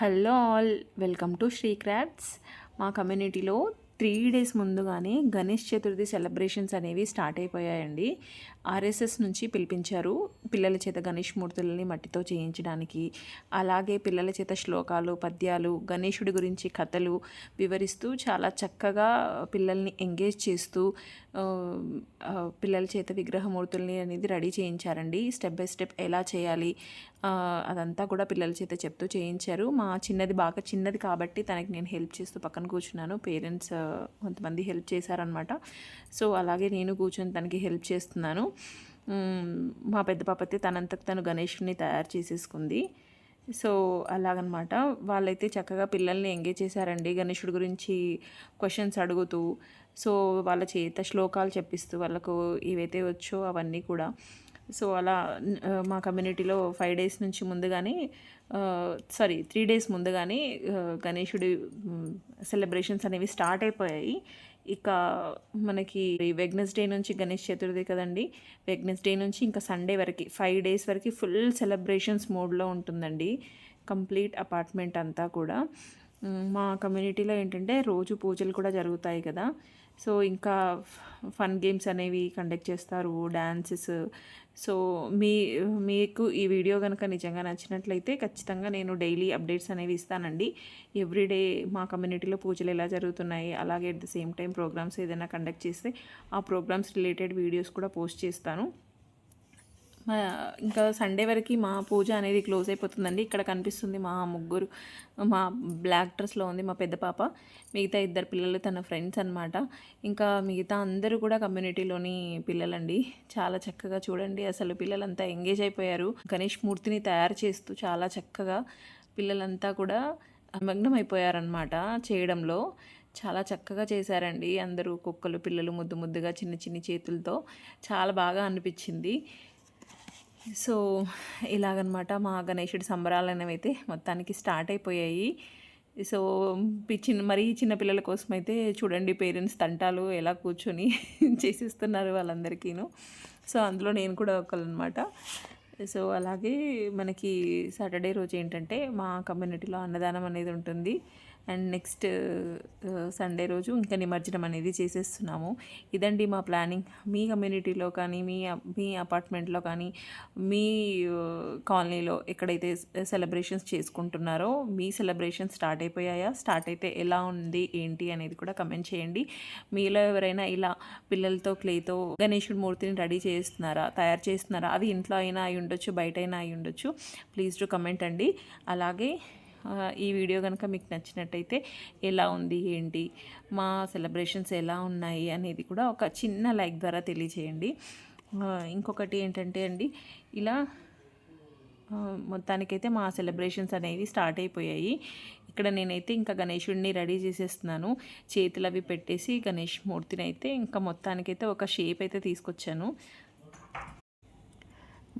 Hello all welcome to Sri crafts మా కమ్యూనిటీలో three days ముందుగానే గణేష్ చతుర్థి సెలబ్రేషన్స్ అనేవి స్టార్ట్ అయిపోయాయండి. ఆర్ఎస్ఎస్ నుంచి పిలిపించారు పిల్లల చేత గణేష్ మూర్తులని మట్టితో చేయించడానికి అలాగే పిల్లల చేత శ్లోకాలు పద్యాలు గణేషుడి గురించి కథలు వివరిస్తూ చాలా చక్కగా పిల్లల్ని ఎంగేజ్ చేస్తూ పిల్లల చేత విగ్రహమూర్తుల్ని అనేది రెడీ చేయించారండి. స్టెప్ బై స్టెప్ ఎలా చేయాలి అదంతా కూడా పిల్లల చేత చెప్తూ చేయించారు. మా చిన్నది బాగా చిన్నది కాబట్టి తనకి నేను హెల్ప్ చేస్తూ పక్కన కూర్చున్నాను. పేరెంట్స్ కొంతమంది హెల్ప్ చేశారనమాట సో అలాగే నేను కూర్చొని తనకి హెల్ప్ చేస్తున్నాను. మా పెద్ద పాపతే తనంతకు తను గణేష్ని తయారు చేసేసుకుంది. సో అలాగనమాట. వాళ్ళైతే చక్కగా పిల్లల్ని ఎంగేజ్ చేశారండి. గణేషుడి గురించి క్వశ్చన్స్ అడుగుతూ సో వాళ్ళ చేత శ్లోకాలు చెప్పిస్తూ వాళ్ళకు ఏవైతే వచ్చో అవన్నీ కూడా. సో అలా మా కమ్యూనిటీలో ఫైవ్ డేస్ నుంచి ముందుగానే సారీ త్రీ డేస్ ముందుగానే గణేషుడి సెలబ్రేషన్స్ అనేవి స్టార్ట్ అయిపోయాయి. ఇక మనకి వెగ్నెస్డే నుంచి గణేష్ చతుర్థి కదండి వెగ్నెస్డే నుంచి ఇంకా సండే వరకు ఫైవ్ డేస్ వరకు ఫుల్ సెలబ్రేషన్స్ మోడ్లో ఉంటుందండి. కంప్లీట్ అపార్ట్మెంట్ అంతా కూడా. మా కమ్యూనిటీలో ఏంటంటే రోజు పూజలు కూడా జరుగుతాయి కదా. సో ఇంకా ఫన్ గేమ్స్ అనేవి కండక్ట్ చేస్తారు డ్యాన్సెస్ సో మీ మీకు ఈ వీడియో కనుక నిజంగా నచ్చినట్లయితే ఖచ్చితంగా నేను డైలీ అప్డేట్స్ అనేవి ఇస్తానండి. ఎవ్రీడే మా కమ్యూనిటీలో పూజలు ఎలా జరుగుతున్నాయి అలాగే at the same time programmes ఏదైనా కండక్ట్ చేస్తే ఆ ప్రోగ్రామ్స్ రిలేటెడ్ వీడియోస్ కూడా పోస్ట్ చేస్తాను. ఇంకా సండే వరకు మా పూజ అనేది క్లోజ్ అయిపోతుందండి. ఇక్కడ కనిపిస్తుంది మా ముగ్గురు మా బ్లాక్ డ్రెస్లో ఉంది మా పెద్ద పాప. మిగతా ఇద్దరు పిల్లలు తన ఫ్రెండ్స్ అనమాట ఇంకా మిగతా అందరూ కూడా కమ్యూనిటీలోని పిల్లలండి. చాలా చక్కగా చూడండి అసలు పిల్లలంతా ఎంగేజ్ అయిపోయారు. గణేష్ మూర్తిని తయారు చేస్తూ చాలా చక్కగా పిల్లలంతా కూడా నిమగ్నం అయిపోయారనమాట చేయడంలో. చాలా చక్కగా చేశారండి. అందరూ కుక్కలు పిల్లలు ముద్దు ముద్దుగా చిన్న చిన్న చేతులతో. చాలా బాగా అనిపించింది. సో ఇలాగనమాట మా గణేషుడి సంబరాలు అనేవైతే అయితే మొత్తానికి స్టార్ట్ అయిపోయాయి. సో చిన్న మరీ చిన్నపిల్లల కోసం అయితే చూడండి పేరెంట్స్ తంటాలు ఎలా కూర్చొని చేసిస్తున్నారు వాళ్ళందరికీను. సో అందులో నేను కూడా ఒకళ్ళనమాట. సో అలాగే మనకి సాటర్డే రోజు ఏంటంటే మా కమ్యూనిటీలో అన్నదానం అనేది ఉంటుంది. అండ్ నెక్స్ట్ సండే రోజు ఇంకా నిమజ్జనం అనేది చేసేస్తున్నాము. ఇదండి మా ప్లానింగ్. మీ కమ్యూనిటీలో కానీ మీ మీ అపార్ట్మెంట్లో కానీ మీ కాలనీలో ఎక్కడైతే సెలబ్రేషన్స్ చేసుకుంటున్నారో మీ సెలబ్రేషన్ స్టార్ట్ అయిపోయాయా? స్టార్ట్ అయితే ఎలా ఉంది? ఏంటి అనేది కూడా కమెంట్ చేయండి. మీలో ఎవరైనా ఇలా పిల్లలతో క్లేతో గణేషుడి మూర్తిని రెడీ చేస్తున్నారా? తయారు చేస్తున్నారా? అది ఇంట్లో అయినా అయి ఉండొచ్చు బయట అయినా అయి ఉండొచ్చు. ప్లీజ్ టు కమెంట్ అండి. అలాగే ఈ వీడియో కనుక మీకు నచ్చినట్టయితే ఎలా ఉంది ఏంటి మా సెలబ్రేషన్స్ ఎలా ఉన్నాయి అనేది కూడా ఒక చిన్న లైక్ ద్వారా తెలియజేయండి ఇంకొకటి ఏంటంటే అండి ఇలా మొత్తానికైతే మా సెలబ్రేషన్స్ అనేవి స్టార్ట్ అయిపోయాయి. ఇక్కడ నేనైతే ఇంకా గణేషుడిని రెడీ చేసేస్తున్నాను. చేతులు అవి పెట్టేసి గణేష్ మూర్తిని అయితే ఇంకా మొత్తానికైతే ఒక షేప్ అయితే తీసుకొచ్చాను.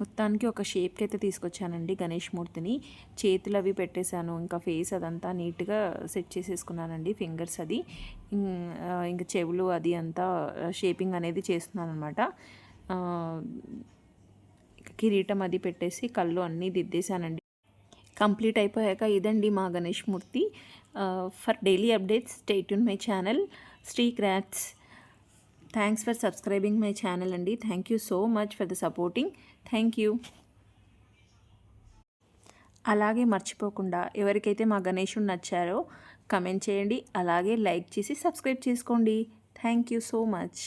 మొత్తానికి ఒక షేప్కి అయితే తీసుకొచ్చానండి గణేష్ మూర్తిని. చేతులు అవి పెట్టేశాను ఇంకా ఫేస్ అదంతా నీట్గా సెట్ చేసేసుకున్నానండి ఫింగర్స్ అది. ఇంకా చెవులు అది అంతా షేపింగ్ అనేది చేస్తున్నాను అనమాట కిరీటం అది పెట్టేసి కళ్ళు అన్నీ దిద్దేశానండి. కంప్లీట్ అయిపోయాక ఇదండి మా గణేష్ మూర్తి. For daily updates state my channel. Sri crafts. Thanks for subscribing my channel అండి thank you so much for the supporting thank you అలాగే మర్చిపోకుండా ఎవరికైతే మా గణేషుడు నచ్చారో కమెంట్ చేయండి. అలాగే లైక్ చేసి సబ్స్క్రైబ్ చేసుకోండి. Thank you so much